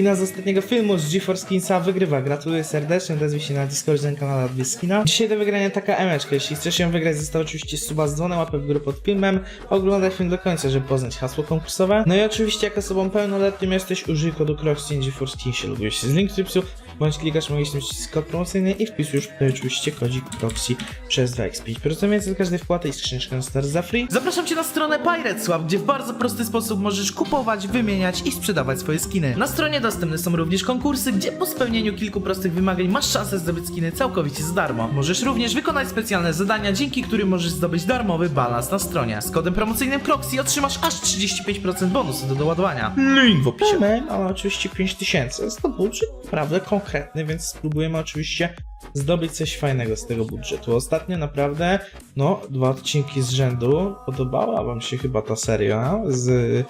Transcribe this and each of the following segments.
skina z ostatniego filmu z GeForce Skinsa wygrywa. Gratuluję serdecznie, odezwij się na Discordzie na kanale Adwie Skina. Dzisiaj do wygrania taka emeczka. Jeśli chcesz ją wygrać, zostaw oczywiście suba z dzwonem, łapę w górę pod filmem. Oglądaj film do końca, żeby poznać hasło konkursowe. No i oczywiście, jak osobą pełnoletnią jesteś, użyj kodu CROXTEAM GeForce Skinsie. Logujesz się z link trypsu, bądź klikasz magiczny przycisk kod promocyjny i wpisujesz tutaj oczywiście kodzik CROXI przez 2x5%. Więcej od każdej wpłaty i skrzyneczkę na start za free. Zapraszam Cię na stronę Pirate Swap, gdzie w bardzo prosty sposób możesz kupować, wymieniać i sprzedawać swoje skiny. Na stronie dostępne są również konkursy, gdzie po spełnieniu kilku prostych wymagań masz szansę zdobyć skiny całkowicie za darmo. Możesz również wykonać specjalne zadania, dzięki którym możesz zdobyć darmowy balans na stronie. Z kodem promocyjnym CROXI otrzymasz aż 35% bonusu do doładowania. Link w opisie. Mamy, mamy oczywiście 5000. Jest to budżet naprawdę konkretny, więc spróbujemy oczywiście zdobyć coś fajnego z tego budżetu. Ostatnio naprawdę, no, dwa odcinki z rzędu podobała wam się chyba ta seria z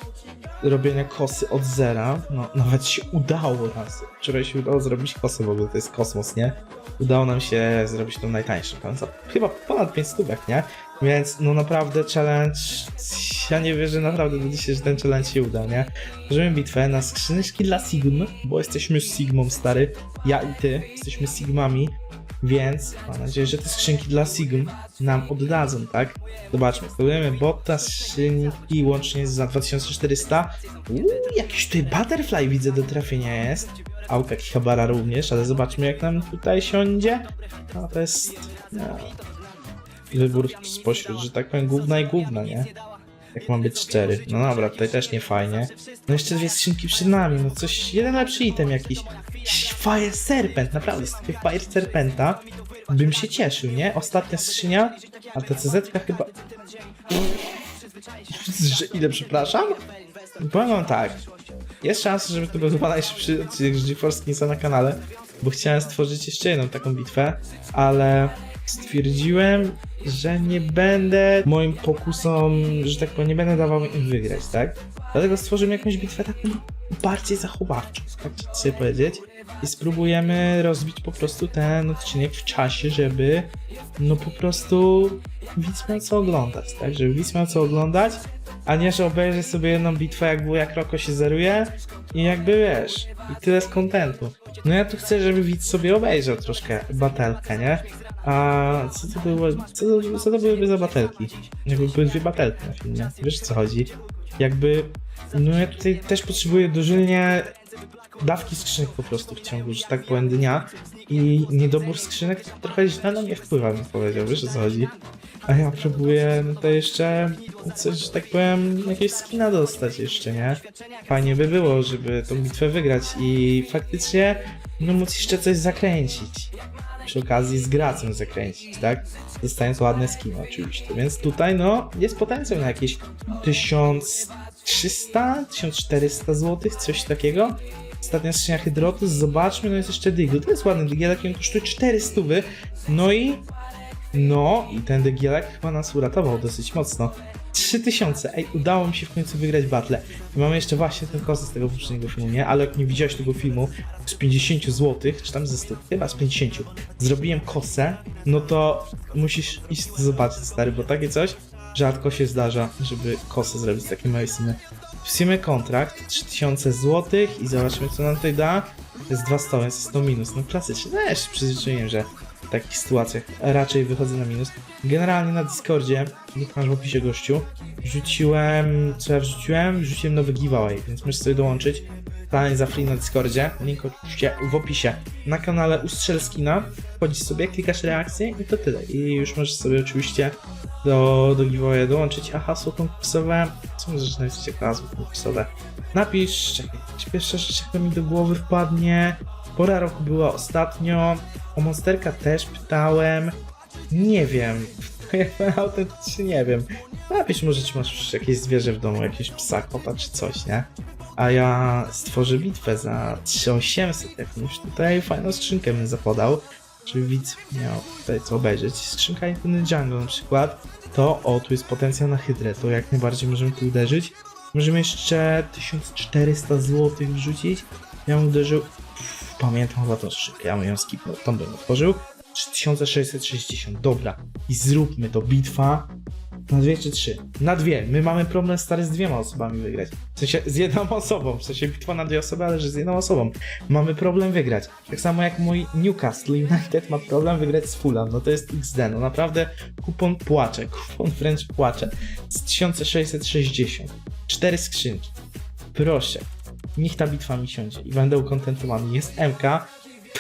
robienia kosy od zera. No, nawet się udało raz. Wczoraj się udało zrobić kosę w ogóle, to jest kosmos, nie? Udało nam się zrobić tą najtańszą, chyba ponad 5 stówek, nie? Więc no naprawdę challenge, ja nie wierzę naprawdę do dzisiaj, że ten challenge się uda, nie? Zrobimy bitwę na skrzyneczki dla Sigm, bo jesteśmy Sigmą, stary. Ja i ty jesteśmy Sigmami, więc mam nadzieję, że te skrzynki dla Sigm nam oddadzą, tak? Zobaczmy, zdobudujemy botta, skrzynki łącznie za 2400. Uuu, jakiś tutaj butterfly widzę do trafienia jest. Auka Kihabara również, ale zobaczmy jak nam tutaj siądzie. No to jest... No, wybór spośród, że tak powiem, główna i główna, nie? Jak mam być szczery. No dobra, tutaj też nie fajnie. No jeszcze dwie skrzynki przed nami, no coś, jeden lepszy item jakiś. Fire Serpent, naprawdę, z takiego Fire Serpenta bym się cieszył, nie? Ostatnia skrzynia, a ta CZ chyba... Że ile, przepraszam? Powiem tak, jest szansa, żeby to był chyba najszybszy odcinek GeForce Skinsa na kanale, bo chciałem stworzyć jeszcze jedną taką bitwę, ale stwierdziłem, że nie będę moim pokusom, że tak powiem, nie będę dawał im wygrać, tak? Dlatego stworzymy jakąś bitwę taką bardziej zachowawczą, tak chcę powiedzieć. I spróbujemy rozbić po prostu ten odcinek w czasie, żeby no po prostu widz miał co oglądać, tak? Żeby widz miał co oglądać, a nie, że obejrzy sobie jedną bitwę, jak było, jak Roko się zeruje i jakby wiesz, i tyle z kontentu. No ja tu chcę, żeby widz sobie obejrzał troszkę batelkę, nie? A co to było, co to, co to byłyby za batelki? Jakby były dwie batelki na filmie, wiesz o co chodzi? Jakby, no ja tutaj też potrzebuję dożylnie dawki skrzynek po prostu w ciągu, że tak powiem, dnia i niedobór skrzynek trochę źle na mnie wpływa, bym powiedział, wiesz o co chodzi? A ja próbuję to jeszcze coś, tak powiem, jakieś skina dostać jeszcze, nie? Fajnie by było, żeby tą bitwę wygrać i faktycznie no móc jeszcze coś zakręcić. Przy okazji z gracją zakręcić, tak? Dostając ładne skiny oczywiście. Więc tutaj no jest potencjał na jakieś 1300, 1400 zł, coś takiego. Ostatnia skrzynia Hydrotus, zobaczmy, no jest jeszcze Diggle. To jest ładny Digielek, on kosztuje 400, no i no i ten Digielek chyba nas uratował dosyć mocno. 3000, ej, udało mi się w końcu wygrać battle. I mamy jeszcze właśnie ten kosy z tego poprzedniego filmu, nie? Ale jak nie widziałeś tego filmu, z 50 zł, czy tam ze 100, chyba z 50, zrobiłem kosę, no to musisz iść zobaczyć, stary, bo takie coś rzadko się zdarza, żeby kosę zrobić z takiej małej sumy. Wpisujemy kontrakt, 3000 zł i zobaczymy, co nam tutaj da. To jest 200, jest 100 minus, no klasycznie. No ja się przyzwyczaiłem, że w takich sytuacjach raczej wychodzę na minus. Generalnie na Discordzie, link masz w opisie gościu, wrzuciłem, co ja wrzuciłem? Wrzuciłem nowy giveaway, więc możesz sobie dołączyć. Plan za free na Discordzie, link oczywiście w opisie. Na kanale Ustrzel Skina, wchodzisz sobie, klikasz reakcję i to tyle. I już możesz sobie oczywiście do, do giveawaya dołączyć, a hasło konkursowe, co napisać jako hasło konkursowe? Napisz, czekaj, pierwsza rzecz jaka mi do głowy wpadnie, pora roku była ostatnio, o Monsterka też pytałem, nie wiem, autentycznie nie wiem. Napisz może, czy masz jakieś zwierzę w domu, jakieś psa, kota czy coś, nie? A ja stworzę bitwę za 3800 jakąś tutaj fajną skrzynkę bym zapodał, żeby widz miał tutaj co obejrzeć. Skrzynka Infinite Jungle na przykład, to o, tu jest potencjał na hydrę, to jak najbardziej możemy tu uderzyć. Możemy jeszcze 1400 zł wrzucić. Ja bym uderzył, Pff, pamiętam chyba tą skrzynkę, ja bym ją skipnął, tą bym otworzył. 3660, dobra. I zróbmy to, bitwa Na dwie czy trzy? Na dwie. My mamy problem stary z dwiema osobami wygrać. W sensie z jedną osobą. W sensie bitwa na dwie osoby, ale że z jedną osobą. Mamy problem wygrać. Tak samo jak mój Newcastle United ma problem wygrać z Fulham. No to jest XD. No naprawdę kupon płacze. Kupon wręcz płacze. Z 1660. Cztery skrzynki. Proszę. Niech ta bitwa mi siądzie i będę ukontentowany. Jest MK.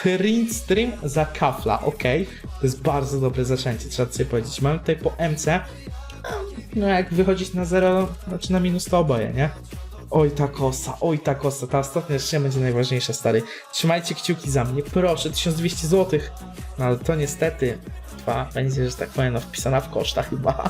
Print stream za kafla, ok. To jest bardzo dobre zaczęcie, trzeba sobie powiedzieć. Mamy tutaj po MC. No jak wychodzić na zero, znaczy na minus to oboje, nie? Oj ta kosa, oj ta kosa, ta ostatnia skrzynia będzie najważniejsza, stary. Trzymajcie kciuki za mnie, proszę, 1200 zł. No ale to niestety, dwa, będzie, że tak powiem, no, wpisana w koszta chyba.